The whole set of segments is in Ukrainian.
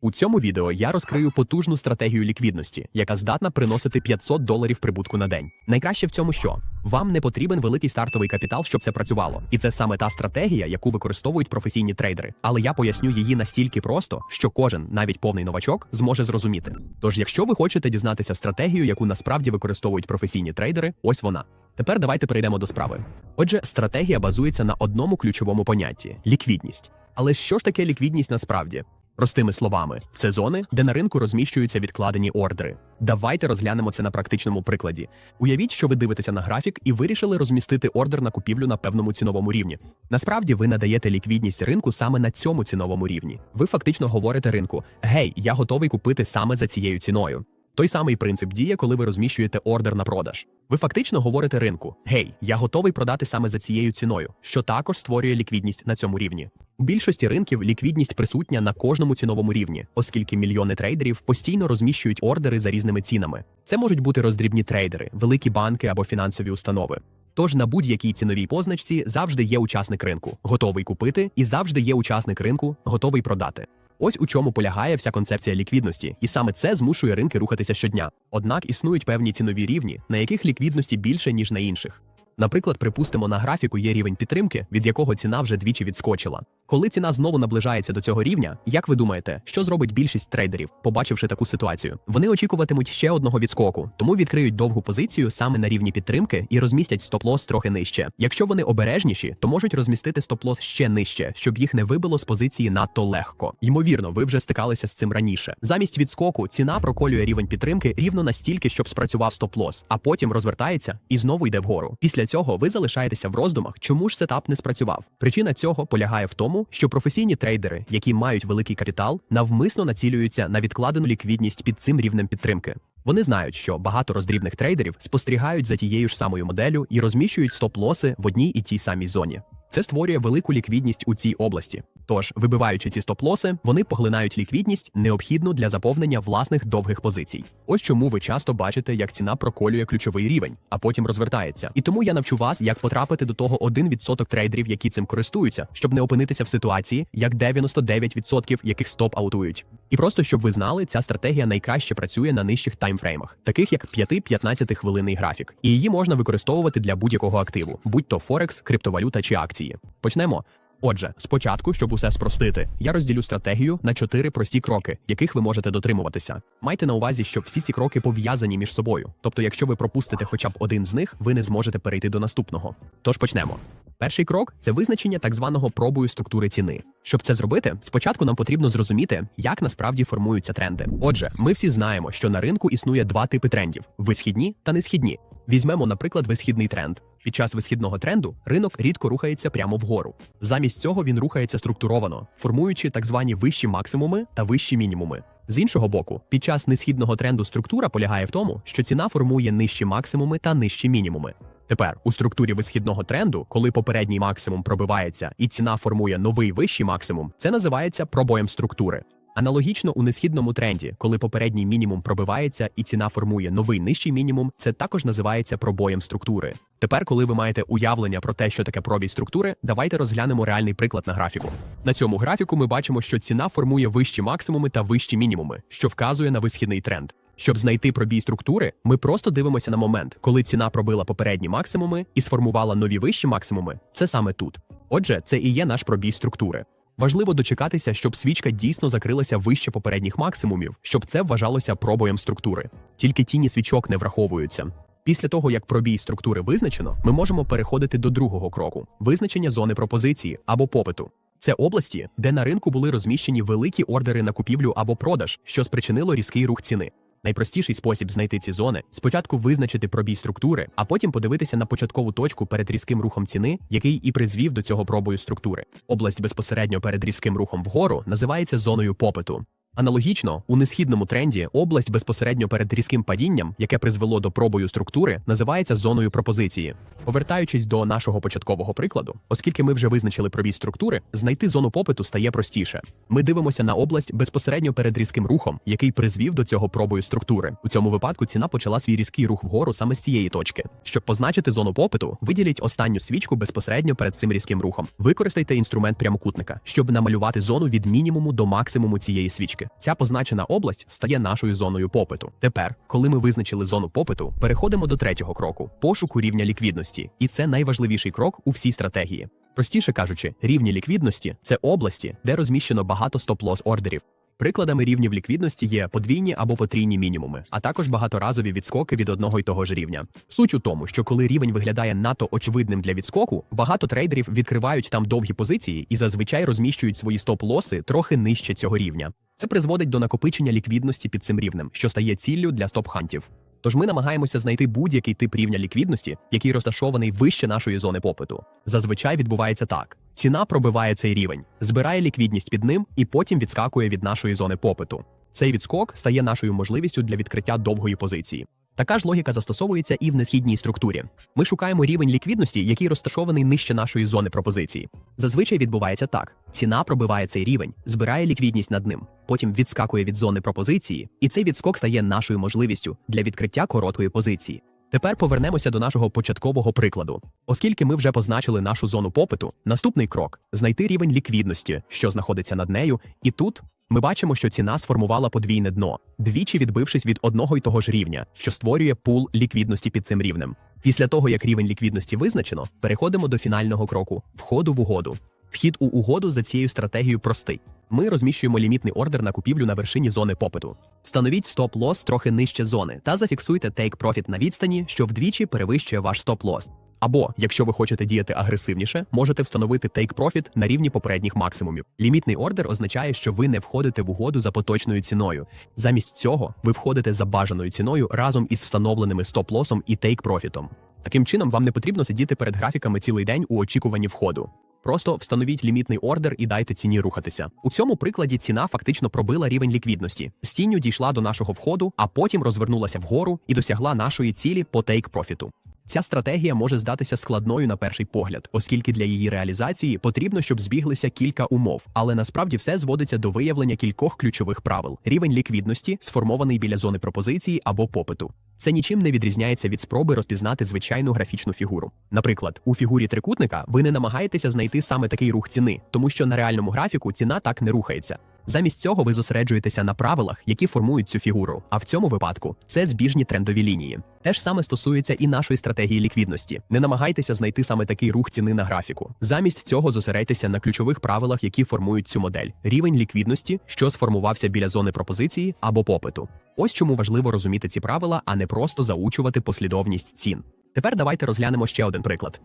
У цьому відео я розкрию потужну стратегію ліквідності, яка здатна приносити 500 доларів прибутку на день. Найкраще в цьому що? Вам не потрібен великий стартовий капітал, щоб це працювало. І це саме та стратегія, яку використовують професійні трейдери. Але я поясню її настільки просто, що кожен, навіть повний новачок, зможе зрозуміти. Тож, якщо ви хочете дізнатися стратегію, яку насправді використовують професійні трейдери, ось вона. Тепер давайте перейдемо до справи. Отже, стратегія базується на одному ключовому понятті ліквідність. Але що ж таке ліквідність насправді? Простими словами, це зони, де на ринку розміщуються відкладені ордери. Давайте розглянемо це на практичному прикладі. Уявіть, що ви дивитеся на графік і вирішили розмістити ордер на купівлю на певному ціновому рівні. Насправді ви надаєте ліквідність ринку саме на цьому ціновому рівні. Ви фактично говорите ринку: гей, я готовий купити саме за цією ціною. Той самий принцип діє, коли ви розміщуєте ордер на продаж. Ви фактично говорите ринку: гей, я готовий продати саме за цією ціною, що також створює ліквідність на цьому рівні. У більшості ринків ліквідність присутня на кожному ціновому рівні, оскільки мільйони трейдерів постійно розміщують ордери за різними цінами. Це можуть бути роздрібні трейдери, великі банки або фінансові установи. Тож на будь-якій ціновій позначці завжди є учасник ринку, готовий купити, і завжди є учасник ринку, готовий продати. Ось у чому полягає вся концепція ліквідності, і саме це змушує ринки рухатися щодня. Однак існують певні цінові рівні, на яких ліквідності більше ніж на інших. Наприклад, припустимо, на графіку є рівень підтримки, від якого ціна вже двічі відскочила. Коли ціна знову наближається до цього рівня, як ви думаєте, що зробить більшість трейдерів, побачивши таку ситуацію? Вони очікуватимуть ще одного відскоку, тому відкриють довгу позицію саме на рівні підтримки і розмістять стоп-лос трохи нижче. Якщо вони обережніші, то можуть розмістити стоп-лос ще нижче, щоб їх не вибило з позиції надто легко. Ймовірно, ви вже стикалися з цим раніше. Замість відскоку ціна проколює рівень підтримки рівно настільки, щоб спрацював стоп-лос, а потім розвертається і знову йде вгору. Після цього ви залишаєтеся в роздумах, чому ж сетап не спрацював. Причина цього полягає в тому, що професійні трейдери, які мають великий капітал, навмисно націлюються на відкладену ліквідність під цим рівнем підтримки. Вони знають, що багато роздрібних трейдерів спостерігають за тією ж самою моделлю і розміщують стоп-лоси в одній і тій самій зоні. Це створює велику ліквідність у цій області. Тож, вибиваючи ці стоп-лоси, вони поглинають ліквідність, необхідну для заповнення власних довгих позицій. Ось чому ви часто бачите, як ціна проколює ключовий рівень, а потім розвертається. І тому я навчу вас, як потрапити до того 1% трейдерів, які цим користуються, щоб не опинитися в ситуації, як 99% яких стоп-аутують. І просто щоб ви знали, ця стратегія найкраще працює на нижчих таймфреймах, таких як 5-15 хвилинний графік, і її можна використовувати для будь-якого активу, будь то Форекс, криптовалюта чи акції. Почнемо. Отже, спочатку, щоб усе спростити, я розділю стратегію на чотири прості кроки, яких ви можете дотримуватися. Майте на увазі, що всі ці кроки пов'язані між собою. Тобто, якщо ви пропустите хоча б один з них, ви не зможете перейти до наступного. Тож почнемо. Перший крок це визначення так званого пробою структури ціни. Щоб це зробити, спочатку нам потрібно зрозуміти, як насправді формуються тренди. Отже, ми всі знаємо, що на ринку існує два типи трендів: висхідні та несхідні. Візьмемо, наприклад, висхідний тренд. Під час висхідного тренду ринок рідко рухається прямо вгору. Замість цього він рухається структуровано, формуючи так звані вищі максимуми та вищі мінімуми. З іншого боку, під час несхідного тренду структура полягає в тому, що ціна формує нижчі максимуми та нижчі мінімуми. Тепер у структурі висхідного тренду, коли попередній максимум пробивається і ціна формує новий вищий максимум, це називається пробоєм структури. Аналогічно у несхідному тренді, коли попередній мінімум пробивається і ціна формує новий нижчий мінімум, це також називається пробоєм структури. Тепер, коли ви маєте уявлення про те, що таке пробій структури, давайте розглянемо реальний приклад на графіку. На цьому графіку ми бачимо, що ціна формує вищі максимуми та вищі мінімуми, що вказує на висхідний тренд. Щоб знайти пробій структури, ми просто дивимося на момент, коли ціна пробила попередні максимуми і сформувала нові вищі максимуми. Це саме тут. Отже, це і є наш пробій структури. Важливо дочекатися, щоб свічка дійсно закрилася вище попередніх максимумів, щоб це вважалося пробоєм структури. Тільки тіні свічок не враховуються. Після того, як пробій структури визначено, ми можемо переходити до другого кроку визначення зони пропозиції або попиту. Це області, де на ринку були розміщені великі ордери на купівлю або продаж, що спричинило різкий рух ціни. Найпростіший спосіб знайти ці зони спочатку визначити пробій структури, а потім подивитися на початкову точку перед різким рухом ціни, який і призвів до цього пробою структури. Область безпосередньо перед різким рухом вгору називається зоною попиту. Аналогічно, у несхідному тренді область безпосередньо перед різким падінням, яке призвело до пробою структури, називається зоною пропозиції. Повертаючись до нашого початкового прикладу, оскільки ми вже визначили пробій структури, знайти зону попиту стає простіше. Ми дивимося на область безпосередньо перед різким рухом, який призвів до цього пробою структури. У цьому випадку ціна почала свій різкий рух вгору саме з цієї точки. Щоб позначити зону попиту, виділіть останню свічку безпосередньо перед цим різким рухом. Використайте інструмент прямокутника, щоб намалювати зону від мінімуму до максимуму цієї свічки. Ця позначена область стає нашою зоною попиту. Тепер, коли ми визначили зону попиту, переходимо до третього кроку пошуку рівня ліквідності, і це найважливіший крок у всій стратегії. Простіше кажучи, рівні ліквідності це області, де розміщено багато стоп-лос ордерів. Прикладами рівнів ліквідності є подвійні або потрійні мінімуми, а також багаторазові відскоки від одного й того ж рівня. Суть у тому, що коли рівень виглядає надто очевидним для відскоку, багато трейдерів відкривають там довгі позиції і зазвичай розміщують свої стоп-лоси трохи нижче цього рівня. Це призводить до накопичення ліквідності під цим рівнем, що стає ціллю для стоп-хантів. Тож ми намагаємося знайти будь-який тип рівня ліквідності, який розташований вище нашої зони попиту. Зазвичай відбувається так: ціна пробиває цей рівень, збирає ліквідність під ним і потім відскакує від нашої зони попиту. Цей відскок стає нашою можливістю для відкриття довгої позиції. Така ж логіка застосовується і в несхідній структурі. Ми шукаємо рівень ліквідності, який розташований нижче нашої зони пропозиції. Зазвичай відбувається так: ціна пробиває цей рівень, збирає ліквідність над ним, потім відскакує від зони пропозиції, і цей відскок стає нашою можливістю для відкриття короткої позиції. Тепер повернемося до нашого початкового прикладу. Оскільки ми вже позначили нашу зону попиту, наступний крок знайти рівень ліквідності, що знаходиться над нею, і тут ми бачимо, що ціна сформувала подвійне дно, двічі відбившись від одного й того ж рівня, що створює пул ліквідності під цим рівнем. Після того, як рівень ліквідності визначено, переходимо до фінального кроку входу в угоду. Вхід у угоду за цією стратегією простий. Ми розміщуємо лімітний ордер на купівлю на вершині зони попиту. Встановіть стоп-лос трохи нижче зони та зафіксуйте profit на відстані, що вдвічі перевищує ваш стоп-лос. Або, якщо ви хочете діяти агресивніше, можете встановити take profit на рівні попередніх максимумів. Лімітний ордер означає, що ви не входите в угоду за поточною ціною. Замість цього ви входите за бажаною ціною разом із встановленими стоп-лосом і take профітом. Таким чином, вам не потрібно сидіти перед графіками цілий день у очікуванні входу. Просто встановіть лімітний ордер і дайте ціні рухатися. У цьому прикладі ціна фактично пробила рівень ліквідності. З тінню дійшла до нашого входу, а потім розвернулася вгору і досягла нашої цілі по тейк профіту. Ця стратегія може здатися складною на перший погляд, оскільки для її реалізації потрібно, щоб збіглися кілька умов. Але насправді все зводиться до виявлення кількох ключових правил: рівень ліквідності, сформований біля зони пропозиції або попиту. Це нічим не відрізняється від спроби розпізнати звичайну графічну фігуру. Наприклад, у фігурі трикутника ви не намагаєтеся знайти саме такий рух ціни, тому що на реальному графіку ціна так не рухається. Замість цього ви зосереджуєтеся на правилах, які формують цю фігуру. А в цьому випадку це збіжні трендові лінії. Те ж саме стосується і нашої стратегії ліквідності. Не намагайтеся знайти саме такий рух ціни на графіку. Замість цього зосередьтеся на ключових правилах, які формують цю модель: рівень ліквідності, що сформувався біля зони пропозиції або попиту. Ось чому важливо розуміти ці правила, а не просто заучувати послідовність цін. Тепер давайте розглянемо ще один приклад.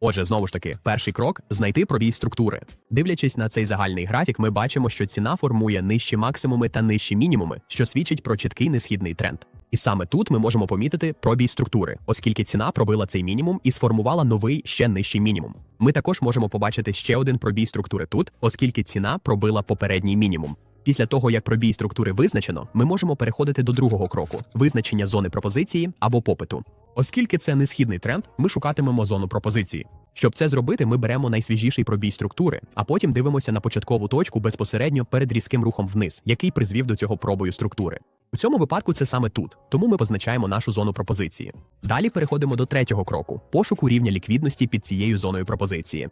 Отже, знову ж таки, перший крок знайти пробій структури. Дивлячись на цей загальний графік, ми бачимо, що ціна формує нижчі максимуми та нижчі мінімуми, що свідчить про чіткий несхідний тренд. І саме тут ми можемо помітити пробій структури, оскільки ціна пробила цей мінімум і сформувала новий ще нижчий мінімум. Ми також можемо побачити ще один пробій структури тут, оскільки ціна пробила попередній мінімум. Після того, як пробій структури визначено, ми можемо переходити до другого кроку визначення зони пропозиції або попиту. Оскільки це не східний тренд, ми шукатимемо зону пропозиції. Щоб це зробити, ми беремо найсвіжіший пробій структури, а потім дивимося на початкову точку безпосередньо перед різким рухом вниз, який призвів до цього пробою структури. У цьому випадку це саме тут, тому ми позначаємо нашу зону пропозиції. Далі переходимо до третього кроку пошуку рівня ліквідності під цією зоною пропозиції.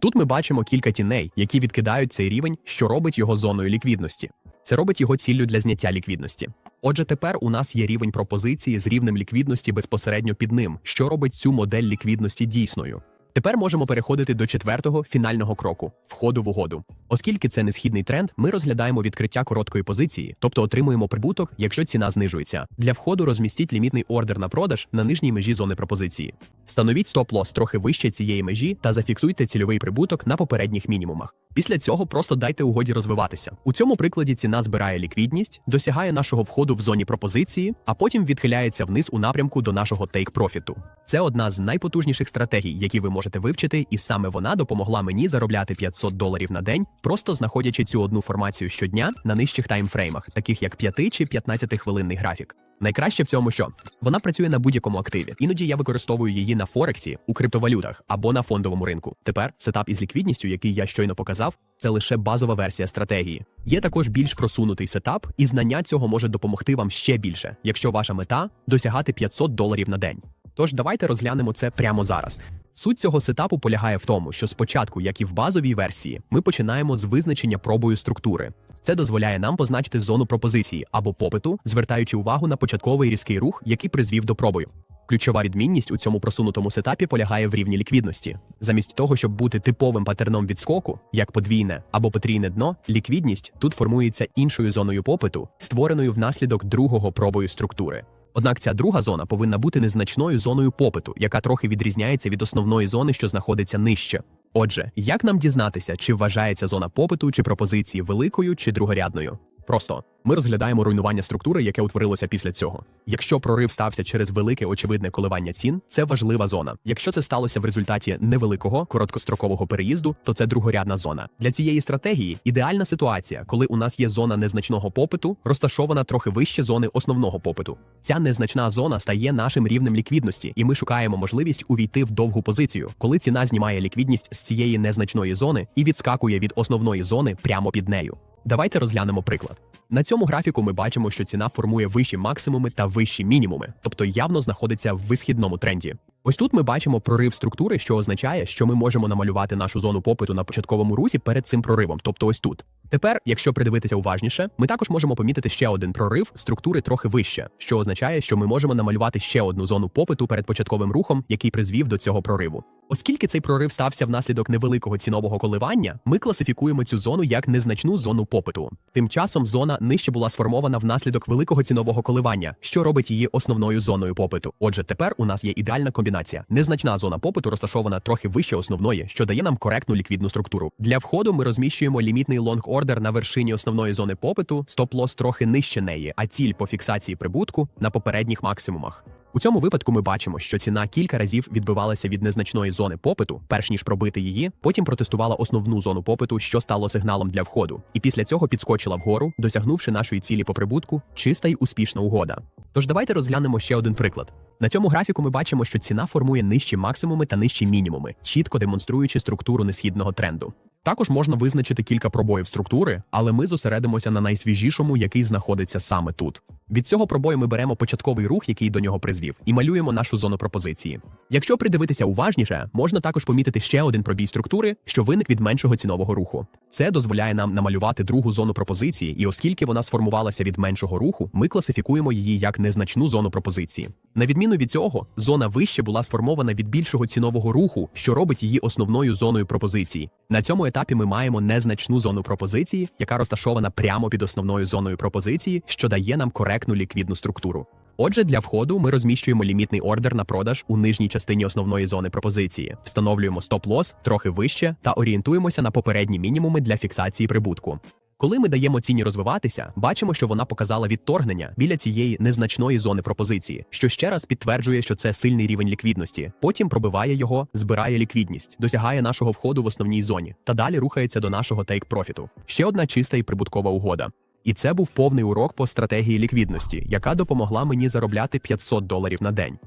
Тут ми бачимо кілька тіней, які відкидають цей рівень, що робить його зоною ліквідності. Це робить його ціллю для зняття ліквідності. Отже, тепер у нас є рівень пропозиції з рівнем ліквідності безпосередньо під ним, що робить цю модель ліквідності дійсною. Тепер можемо переходити до четвертого фінального кроку входу в угоду. Оскільки це не східний тренд, ми розглядаємо відкриття короткої позиції, тобто отримуємо прибуток, якщо ціна знижується. Для входу розмістіть лімітний ордер на продаж на нижній межі зони пропозиції. Встановіть стоп-лос трохи вище цієї межі та зафіксуйте цільовий прибуток на попередніх мінімумах. Після цього просто дайте угоді розвиватися. У цьому прикладі ціна збирає ліквідність, досягає нашого входу в зоні пропозиції, а потім відхиляється вниз у напрямку до нашого тейк-профіту. Це одна з найпотужніших стратегій, які ви можете вивчити, і саме вона допомогла мені заробляти 500 доларів на день, просто знаходячи цю одну формацію щодня на нижчих таймфреймах, таких як 5 чи 15 хвилинний графік. Найкраще в цьому, що вона працює на будь-якому активі. Іноді я використовую її на Форексі, у криптовалютах або на фондовому ринку. Тепер сетап із ліквідністю, який я щойно показав, це лише базова версія стратегії. Є також більш просунутий сетап, і знання цього може допомогти вам ще більше, якщо ваша мета досягати 500 доларів на день. Тож давайте розглянемо це прямо зараз. Суть цього сетапу полягає в тому, що спочатку, як і в базовій версії, ми починаємо з визначення пробою структури. Це дозволяє нам позначити зону пропозиції або попиту, звертаючи увагу на початковий різкий рух, який призвів до пробою. Ключова відмінність у цьому просунутому сетапі полягає в рівні ліквідності. Замість того, щоб бути типовим патерном відскоку, як подвійне або потрійне дно, ліквідність тут формується іншою зоною попиту, створеною внаслідок другого пробою структури. Однак ця друга зона повинна бути незначною зоною попиту, яка трохи відрізняється від основної зони, що знаходиться нижче. Отже, як нам дізнатися, чи вважається зона попиту чи пропозиції великою чи другорядною? Просто ми розглядаємо руйнування структури, яке утворилося після цього. Якщо прорив стався через велике очевидне коливання цін, це важлива зона. Якщо це сталося в результаті невеликого короткострокового переїзду, то це другорядна зона. Для цієї стратегії ідеальна ситуація, коли у нас є зона незначного попиту, розташована трохи вище зони основного попиту. Ця незначна зона стає нашим рівнем ліквідності, і ми шукаємо можливість увійти в довгу позицію, коли ціна знімає ліквідність з цієї незначної зони і відскакує від основної зони прямо під нею. Давайте розглянемо приклад. На цьому графіку ми бачимо, що ціна формує вищі максимуми та вищі мінімуми, тобто явно знаходиться в висхідному тренді. Ось тут ми бачимо прорив структури, що означає, що ми можемо намалювати нашу зону попиту на початковому русі перед цим проривом, тобто ось тут. Тепер, якщо придивитися уважніше, ми також можемо помітити ще один прорив структури трохи вище, що означає, що ми можемо намалювати ще одну зону попиту перед початковим рухом, який призвів до цього прориву. Оскільки цей прорив стався внаслідок невеликого цінового коливання, ми класифікуємо цю зону як незначну зону попиту. Тим часом зона нижче була сформована внаслідок великого цінового коливання, що робить її основною зоною попиту. Отже, тепер у нас є ідеальна комбінація. Незначна зона попиту розташована трохи вище основної, що дає нам коректну ліквідну структуру. Для входу ми розміщуємо лімітний лонг-ордер на вершині основної зони попиту, стоп-лос трохи нижче неї, а ціль по фіксації прибутку на попередніх максимумах. У цьому випадку ми бачимо, що ціна кілька разів відбивалася від незначної зони попиту, перш ніж пробити її, потім протестувала основну зону попиту, що стало сигналом для входу, і після цього підскочила вгору, досягнувши нашої цілі по прибутку, чиста й успішна угода. Тож давайте розглянемо ще один приклад. На цьому графіку ми бачимо, що ціна формує нижчі максимуми та нижчі мінімуми, чітко демонструючи структуру несхідного тренду. Також можна визначити кілька пробоїв структури, але ми зосередимося на найсвіжішому, який знаходиться саме тут. Від цього пробою ми беремо початковий рух, який до нього призвів, і малюємо нашу зону пропозиції. Якщо придивитися уважніше, можна також помітити ще один пробій структури, що виник від меншого цінового руху. Це дозволяє нам намалювати другу зону пропозиції, і оскільки вона сформувалася від меншого руху, ми класифікуємо її як незначну зону пропозиції. На відміну від цього, зона вище була сформована від більшого цінового руху, що робить її основною зоною пропозиції. На цьому етапі ми маємо незначну зону пропозиції, яка розташована прямо під основною зоною пропозиції, що дає нам коректну ліквідну структуру. Отже, для входу ми розміщуємо лімітний ордер на продаж у нижній частині основної зони пропозиції, встановлюємо стоп-лос трохи вище та орієнтуємося на попередні мінімуми для фіксації прибутку. Коли ми даємо ціні розвиватися, бачимо, що вона показала відторгнення біля цієї незначної зони пропозиції, що ще раз підтверджує, що це сильний рівень ліквідності. Потім пробиває його, збирає ліквідність, досягає нашого входу в основній зоні та далі рухається до нашого тейк-профіту. Ще одна чиста і прибуткова угода. І це був повний урок по стратегії ліквідності, яка допомогла мені заробляти 500 доларів на день.